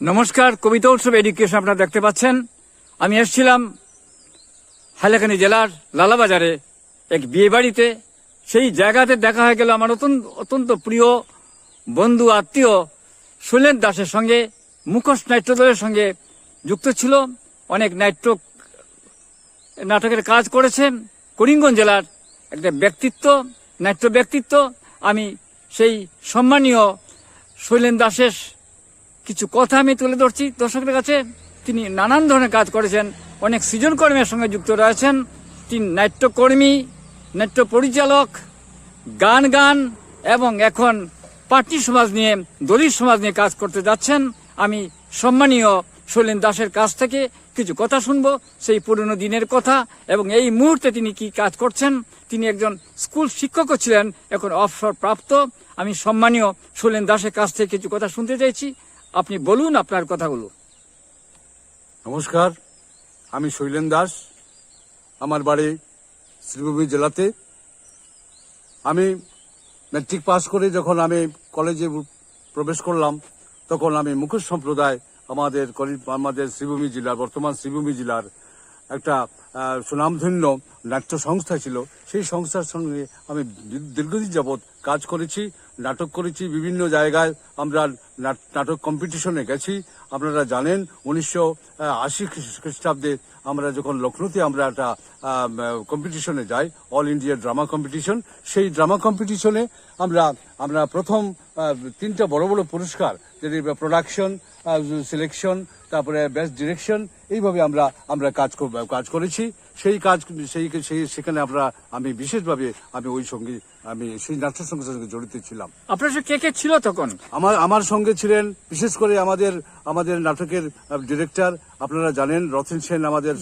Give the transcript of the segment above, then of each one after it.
নমস্কার, কবিতা উৎসব এডুকেশন আপনারা দেখতে পাচ্ছেন। আমি এসেছিলাম হাইলাকান্দি জেলার লালাবাজারে এক বিয়ে বাড়িতে সেই জায়গাতে দেখা হয়ে গেল আমার অত্যন্ত অত্যন্ত প্রিয় বন্ধু, আত্মীয় শৈলেন দাসের সঙ্গে, মুখোশ নাট্য দলের সঙ্গে যুক্ত ছিল। অনেক নাট্য নাটকের কাজ করেছেন। করিমগঞ্জ জেলার একটা ব্যক্তিত্ব, নাট্য ব্যক্তিত্ব। আমি সেই সম্মানীয় শৈলেন দাসের কিছু কথা আমি তুলে ধরছি। দর্শকদের কাছে তিনি নানান ধরনের কাজ করেছেন। অনেক সৃজনকর্মের সঙ্গে যুক্ত রয়েছেন। তিনি নাট্যকর্মী নাট্য পরিচালক গান গান এবং এখন পার্টি সমাজ নিয়ে, দলিত সমাজ নিয়ে কাজ করতে যাচ্ছেন। আমি সম্মানীয় শৈলেন দাসের কাছ থেকে কিছু কথা শুনব, সেই পুরনো দিনের কথা এবং এই মুহূর্তে তিনি কি কাজ করছেন। তিনি একজন স্কুল শিক্ষকও ছিলেন, এখন অবসর প্রাপ্ত আমি সম্মানীয় শৈলেন দাসের কাছ থেকে কিছু কথা শুনতে চাইছি। আপনি বলুন আপনার কথাগুলো। নমস্কার, আমি শৈলেন দাস। আমার বাড়ি শ্রীভূমি জেলাতে। আমি ম্যাট্রিক পাস করে যখন আমি কলেজে প্রবেশ করলাম, তখন আমি মুখোশ সম্প্রদায়, আমাদের আমাদের শ্রীভূমি জেলার, বর্তমান শ্রীভূমি জেলার একটা সুনামধন্য নাট্য সংস্থা ছিল, সেই সংস্থার সঙ্গে আমি দীর্ঘদিন যাবৎ কাজ করেছি, নাটক করেছি, বিভিন্ন জায়গায় আমরা নাট- নাটক কম্পিটিশনে গেছি। আপনারা জানেন, উনিশশো আশি খ্রিস্টাব্দে আমরা যখন লখনৌতে আমরা একটা কম্পিটিশনে যাই অল ইন্ডিয়া ড্রামা কম্পিটিশন সেই ড্রামা কম্পিটিশনে আমরা আমরা প্রথম তিনটা বড় বড় পুরস্কার যেটি প্রোডাকশন সিলেকশন তারপরে বেস্ট ডিরেকশন এইভাবে আমরা আমরা কাজ কাজ করেছি। সেই কাজ সেই সেই সেখানে আমরা আমি বিশেষভাবে আমি ওই সঙ্গে আমি সেই নাট্য সংস্থার সঙ্গে জড়িত ছিলাম। আপনার সঙ্গে কে কে ছিল তখন? আমার আমার সঙ্গে ছিলেন বিশেষ করে আমাদের আমাদের নাটকের ডিরেক্টর আপনারা জানেন রতন সেন আমাদের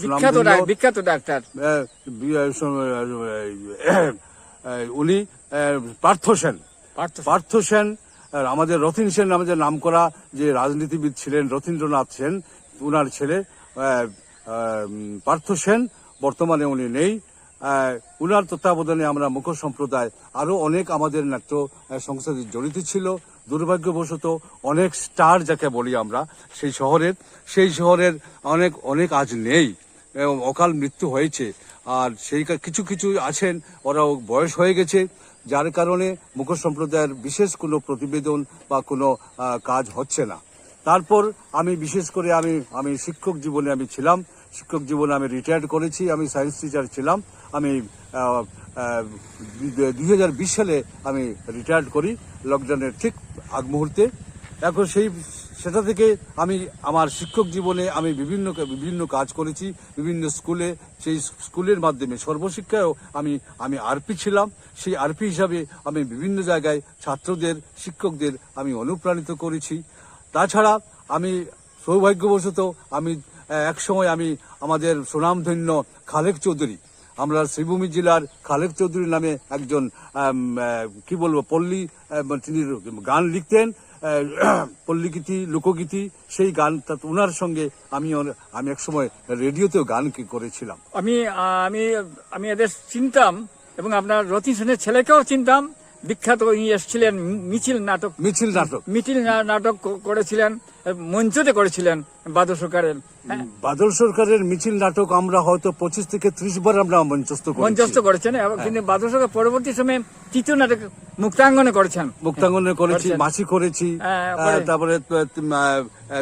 বিখ্যাত ডাক্তার। উনি পার্থ সেন। পার্থ সেন। আমাদের রথিন সেন আমাদের নাম করা যে রাজনীতিবিদ ছিলেন রথীন্দ্রনাথ সেন উনার ছেলে পার্থ সেন বর্তমানে উনি নেই। উনার তত্ত্বাবধানে আমরা মুখ সম্প্রদায় আরও অনেক আমাদের নাট্য সংস্থাতে জড়িত ছিল। দুর্ভাগ্যবশত অনেক স্টার যাকে বলি আমরা সেই শহরের সেই শহরের অনেক অনেক আজ নেই। অকাল মৃত্যু হয়েছে। আর সেই কিছু কিছু আছেন, ওরাও বয়স হয়ে গেছে, যার কারণে মুখ সম্প্রদায়ের বিশেষ কোনো প্রতিবেদন বা কোনো কাজ হচ্ছে না। তারপর আমি বিশেষ করে আমি আমি শিক্ষক জীবনে আমি ছিলাম। শিক্ষক জীবনে আমি রিটায়ার্ড করেছি, আমি সায়েন্স টিচার ছিলাম। আমি দুই হাজার বিশ সালে আমি রিটায়ার্ড করি লকডাউনের ঠিক আগ মুহূর্তে। এখন সেই সেটা থেকে আমি আমার শিক্ষক জীবনে আমি বিভিন্ন বিভিন্ন কাজ করেছি, বিভিন্ন স্কুলে, সেই স্কুলের মাধ্যমে সর্বশিক্ষায়ও আমি আমি আরপি ছিলাম। সেই আরপি হিসাবে আমি বিভিন্ন জায়গায় ছাত্রদের, শিক্ষকদের আমি অনুপ্রাণিত করেছি। তাছাড়া আমি সৌভাগ্যবশত আমি একসময় আমি আমাদের সুনামধন্য খালেক চৌধুরী, আমরা শ্রীভূমি জেলার খালেক চৌধুরী নামে একজন কি বলব, পল্লী তিনি গান লিখতেন। পল্লীগীতি, লোকগীতি, সেই গানটা ওনার সঙ্গে আমি আমি এক সময় রেডিওতেও গান করেছিলাম। আমি আমি আমি এদের চিনতাম এবং আপনার রতি সেনের ছেলেকেও চিনতাম। বিখ্যাত উনি এসেছিলেন মিছিল নাটক। মিছিল নাটক। মিছিল নাটক করেছিলেন মঞ্চতে করেছিলেন বাদল সরকারের। হ্যাঁ, বাদল সরকারের মিছিল নাটক আমরা হয়তো পঁচিশ থেকে ত্রিশ বার আমরা মঞ্চস্থ মঞ্চস্থ করেছেন এবং কিন্তু বাদল সরকার পরবর্তী সময়ে তৃতীয় নাটক মুক্তাঙ্গনে করেছেন। মুক্তাঙ্গনে করেছি। মাছি করেছি হ্যাঁ, করে। তারপরে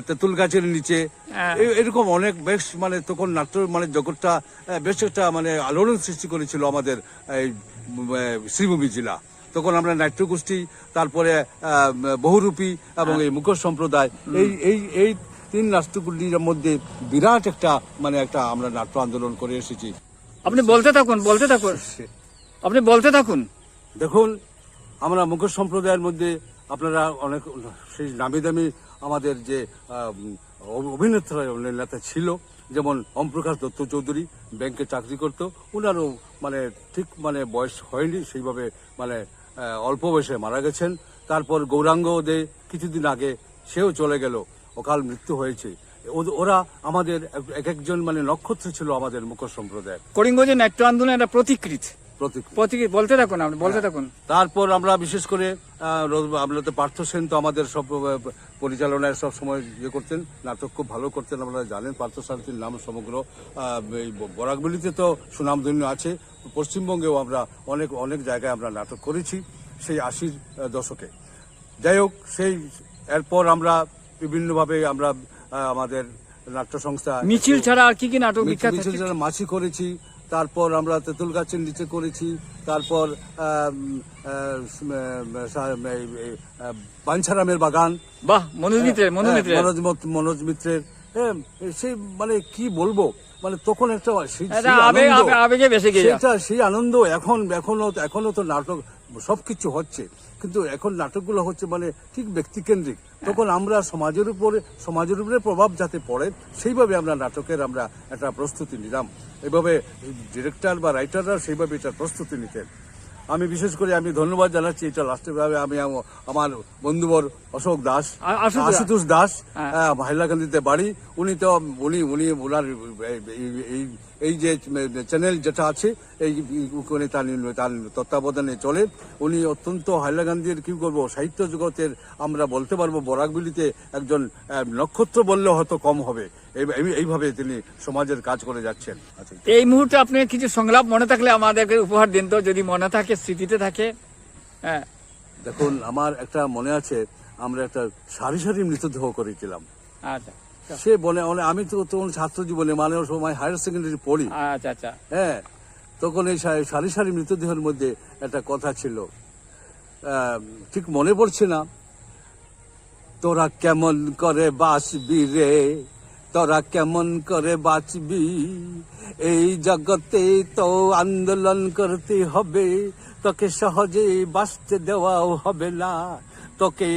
তেঁতুল গাছের নিচে। হ্যাঁ। এরকম অনেক বেশ মানে তখন নাট্য মানে জগৎটা বেশ একটা মানে আলোড়ন সৃষ্টি করেছিল আমাদের এই শ্রীভূমি জেলা। তখন আমরা নাট্যগোষ্ঠী তারপরে বহুরূপী এবং এই মুখোশ সম্প্রদায় এই এই এই তিন রাষ্ট্রগুলির মধ্যে বিরাট একটা মানে একটা আমরা নাট্য আন্দোলন করে এসেছি। আপনি বলতে থাকুন বলতে থাকুন। আপনি বলতে থাকুন। দেখুন আমরা মুখোশ সম্প্রদায়ের মধ্যে আপনারা অনেক সেই নামি দামি আমাদের যে আহ, অভিনেতা নেতা ছিল যেমন ওমপ্রকাশ দত্ত চৌধুরী ব্যাংকে চাকরি করত ওনারও মানে ঠিক মানে বয়স হয়নি সেইভাবে মানে অল্প বয়সে মারা গেছেন। তারপর গৌরাঙ্গ দে কিছুদিন আগে সেও চলে গেল। অকাল মৃত্যু হয়েছে। ওরা আমাদের এক- এক একজন মানে নক্ষত্র ছিল আমাদের মুখ সম্প্রদায় যে নাট্য আন্দোলনের একটা প্রতিকৃত। প্রতীক বলতে থাকুন আপনি বলতে থাকুন। তারপর আমরা বিশেষ করে আমরা তো পার্থ সেন তো আমাদের সব পরিচালনায় সব সময় ইয়ে করতেন নাটক খুব ভালো করতেন আপনারা জানেন পার্থ সারথীর নাম সমগ্র বরাকবিলিতে তো সুনামধন্য আছে। পশ্চিমবঙ্গেও আমরা অনেক অনেক জায়গায় আমরা নাটক করেছি সেই আশির দশকে। যাই হোক সেই এরপর আমরা বিভিন্নভাবে আমরা আমাদের নাট্য সংস্থা মিছিল ছাড়া আর কি কি নাটক মিছিল ছাড়া মাছি করেছি তারপর আমরা তেঁতুল গাছের নিচে করেছি তারপর বাঞ্ছারামের বাগান। বাহ মনোজ মিত্রের মনোজ হ্যাঁ, মিত্রের। মনোজ মিত্রের। হ্যাঁ, সেই মানে কি বলব মানে তখন একটা সেই- আনন্দ, সেই আনন্দ এখন এখনও এখনও তো নাটক সবকিছু হচ্ছে। কিন্তু এখন নাটকগুলো হচ্ছে মানে ঠিক ব্যক্তিকেন্দ্রিক। তখন আমরা সমাজের উপরে সমাজের উপরে প্রভাব যাতে পড়ে সেইভাবে আমরা নাটকের আমরা একটা প্রস্তুতি নিলাম। এভাবে ডিরেক্টর বা রাইটাররা সেইভাবে এটা প্রস্তুতি নিতেন। আমি বিশেষ করে আমি ধন্যবাদ জানাচ্ছি এটা লাস্টের ভাবে আমি আমার বন্ধুবর অশোক দাস আশুতোষ- দাস হ্যাঁ। হাইলাকান্দিতে বাড়ি। উনি তো উনি উনি ওনার এই- এই- যে চ্যানেল যেটা আছে এই উনি তার তার তত্ত্বাবধানে চলে। উনি অত্যন্ত হাইলাকান্দির কি করব সাহিত্য জগতের আমরা বলতে পারব বরাকবিলিতে একজন নক্ষত্র বললে হয়তো কম হবে। এই- এই- এইভাবে তিনি সমাজের কাজ করে যাচ্ছেন। আচ্ছা এই মুহূর্তে আপনি কিছু সংলাপ মনে থাকলে আমাদেরকে উপহার দিন তো যদি মনে থাকে স্মৃতিতে থাকে। হ্যাঁ। দেখুন আমার একটা মনে আছে আমরা একটা সারি সারি মৃতদেহ করেছিলাম। আচ্ছা। সে বলে আমি তো তখন ছাত্র জীবনে মানে সময় হায়ার সেকেন্ডারি পড়ি। আচ্ছা আচ্ছা। হ্যাঁ তখন এই সারি সারি মৃতদেহের মধ্যে একটা কথা ছিল। ঠিক মনে পড়ছে না। তোরা কেমন করে বাঁচবি রে? তোরা কেমন করে বাঁচবি? এই জগতে তো আন্দোলন করতে হবে। তোকে সহজে বাঁচতে দেওয়াও হবে না। তোকে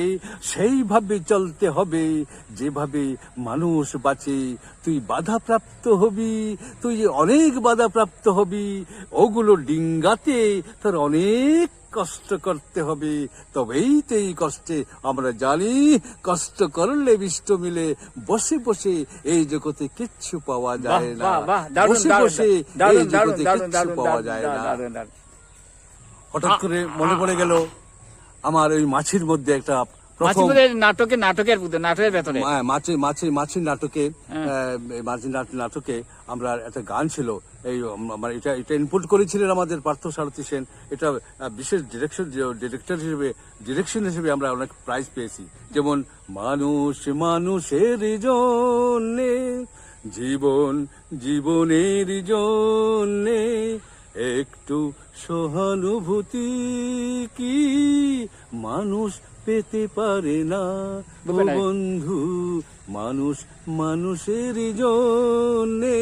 সেইভাবে চলতে হবে যেভাবে মানুষ বাঁচে। তুই বাধাপ্রাপ্ত হবি তুই অনেক বাধাপ্রাপ্ত হবি। ওগুলো ডিঙ্গাতে তোর অনেক কষ্ট করতে হবে। তবেই তো এই কষ্টে আমরা জানি কষ্ট করলে বিষ্ট মিলে বসে বসে এই জগতে কিচ্ছু পাওয়া যায় না। বসে বসে এই জগতে কিচ্ছু পাওয়া যায় না। হঠাৎ করে মনে পড়ে গেল আমার ওই মাছির মধ্যে একটা নাটকে নাটকের নাটকের ভেতরে। নাটকে হ্যাঁ। নাট- নাটকে আমরা একটা গান ছিল। এই আমার এটা এটা ইনপুট করেছিলেন আমাদের পার্থ সারথী সেন। এটা বিশেষ ডিরেকশন ডিরেক্টর হিসেবে ডিরেকশন হিসেবে আমরা অনেক প্রাইজ পেয়েছি। যেমন মানুষ মানুষের জন্যে জীবন জীবনের জন্যে একটু সহানুভূতি কি মানুষ পেতে পারে না। বন্ধু মানুষ মানুষের জন্যে।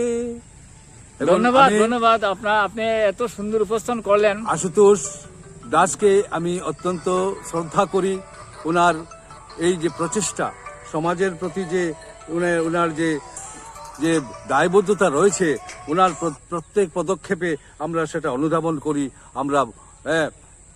ধন্যবাদ ধন্যবাদ আপনার আপনি এত সুন্দর উপস্থান করলেন। আশুতোষ দাসকে আমি অত্যন্ত শ্রদ্ধা করি। ওনার এই যে প্রচেষ্টা সমাজের প্রতি যে ওনার যে যে দায়বদ্ধতা রয়েছে ওনার প্র- প্রত্যেক পদক্ষেপে আমরা সেটা অনুধাবন করি। আমরা হ্যাঁ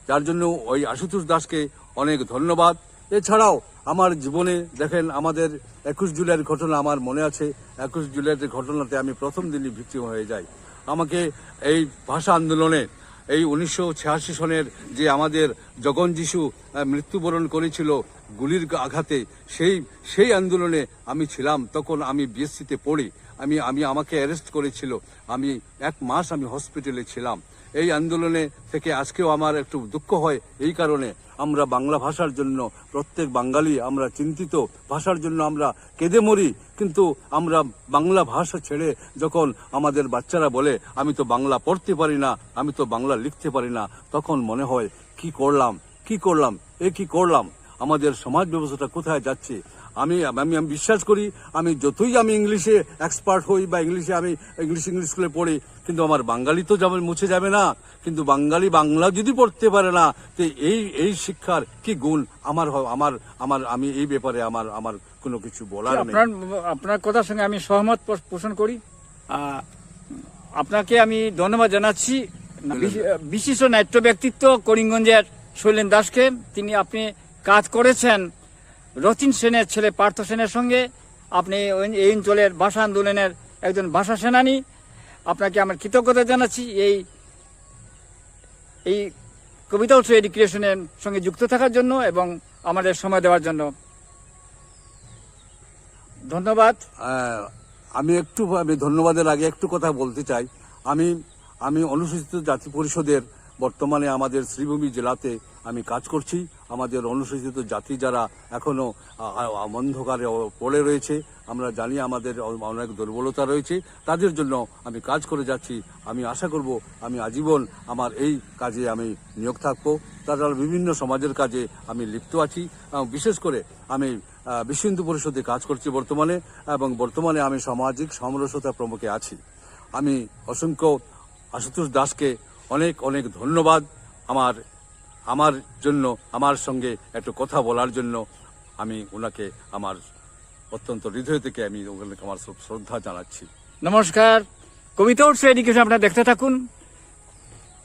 যার জন্য ওই আশুতোষ দাসকে অনেক ধন্যবাদ। এছাড়াও আমার জীবনে, দেখেন, আমাদের একুশ জুলাইয়ের ঘটনা আমার মনে আছে। একুশ জুলাইয়ের ঘটনাতে আমি প্রথম দিনই ভিক্টিম হয়ে যাই। আমাকে এই ভাষা আন্দোলনে এই উনিশশো ছিয়াশি সনের যে আমাদের জগন যিশু মৃত্যুবরণ করেছিল গুলির আঘাতে, সেই সেই আন্দোলনে আমি ছিলাম। তখন আমি বিএসসিতে পড়ি। আমি আমি আমাকে অ্যারেস্ট করেছিল। আমি এক মাস আমি হসপিটালে ছিলাম। এই আন্দোলনে থেকে আজকেও আমার একটু দুঃখ হয়। এই কারণে আমরা বাংলা ভাষার জন্য, প্রত্যেক বাঙালি আমরা চিন্তিত, ভাষার জন্য আমরা কেঁদে মরি। কিন্তু আমরা বাংলা ভাষা ছেড়ে যখন আমাদের বাচ্চারা বলে, আমি তো বাংলা পড়তে পারি না, আমি তো বাংলা লিখতে পারি না, তখন মনে হয়, কি করলাম? কি করলাম? এ কি করলাম? আমাদের সমাজ ব্যবস্থাটা কোথায় যাচ্ছে? আমি আমি আমি বিশ্বাস করি, আমি যতই আমি ইংলিশে এক্সপার্ট হই বা ইংলিশে আমি ইংলিশ ইংলিশ স্কুলে পড়ি কিন্তু আমার বাঙালি তো যেমন মুছে যাবে না কিন্তু বাঙালি বাংলা যদি পড়তে পারে না তো এই এই শিক্ষার কি গুণ? আমার আমার আমার আমি এই ব্যাপারে আমার আমার কোনো কিছু বলার নেই। আপনার আপনার কথার সঙ্গে আমি সহমত পোষণ করি। আপনাকে আমি ধন্যবাদ জানাচ্ছি। বিশি- বিশিষ্ট নাট্য ব্যক্তিত্ব করিমগঞ্জের শৈলেন দাসকে। তিনি আপনি কাজ করেছেন রতিন সেনের ছেলে পার্থ সেনের সঙ্গে। আপনি এই অঞ্চলের ভাষা আন্দোলনের একজন ভাষা সেনানী। আপনাকে আমার কৃতজ্ঞতা জানাচ্ছি। এই এই কবিতা উৎসব এডুকেশনের সঙ্গে যুক্ত থাকার জন্য এবং আমাদের সময় দেওয়ার জন্য। ধন্যবাদ। আমি একটু ধন্যবাদের আগে একটু কথা বলতে চাই। আমি আমি অনুসূচিত জাতি পরিষদের বর্তমানে আমাদের শ্রীভূমি জেলাতে আমি কাজ করছি। আমাদের অনুসূচিত জাতি যারা এখনও আ, আ, অন্ধকারে পড়ে রয়েছে আমরা জানি আমাদের অনেক দুর্বলতা রয়েছে। তাদের জন্য আমি কাজ করে যাচ্ছি। আমি আশা করব আমি আজীবন আমার এই কাজে আমি নিয়োগ থাকব। তাছাড়া বিভিন্ন সমাজের কাজে আমি লিপ্ত আছি। বিশেষ করে আমি বিশ্ব হিন্দু পরিষদে কাজ করছি বর্তমানে এবং বর্তমানে আমি সামাজিক সমরসতা প্রমুখে আছি। আমি অসংখ্য আশুতোষ দাসকে অনেক অনেক ধন্যবাদ আমার আমার জন্য, আমার সঙ্গে একটু কথা বলার জন্য। আমি ওনাকে, আমার অত্যন্ত হৃদয় থেকে আমি ওনাকে আমার শ্রদ্ধা জানাচ্ছি। নমস্কার। কবিতা উৎসব এডুকেশন আপনারা দেখতে থাকুন।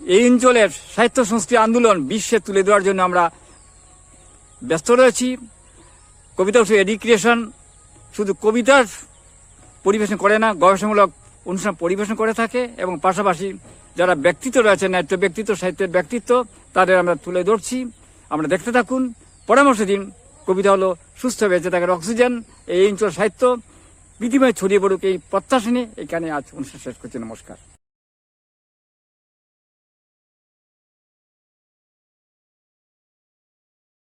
এই অঞ্চলের সাহিত্য সংস্কৃতি আন্দোলন বিশ্বে তুলে দেওয়ার জন্য আমরা ব্যস্ত রয়েছি। কবিতা উৎসব এডুকেশন শুধু কবিতার পরিবেশন করে না, গবেষণামূলক অনুষ্ঠান পরিবেশন করে থাকে এবং পাশাপাশি যারা ব্যক্তিত্ব রয়েছে ন্যায্য ব্যক্তিত্ব, সাহিত্যের ব্যক্তিত্ব, তাদের আমরা তুলে ধরছি। আমরা দেখতে থাকুন। পরামর্শ দিন। কবিতা হলো, সুস্থ বেঁচে থাকার অক্সিজেন। এই অঞ্চল সাহিত্য। বিধিময় ছড়িয়ে পড়ুক এই প্রত্যাশা নিয়ে এখানে আজ অনুষ্ঠান শেষ করছি। নমস্কার।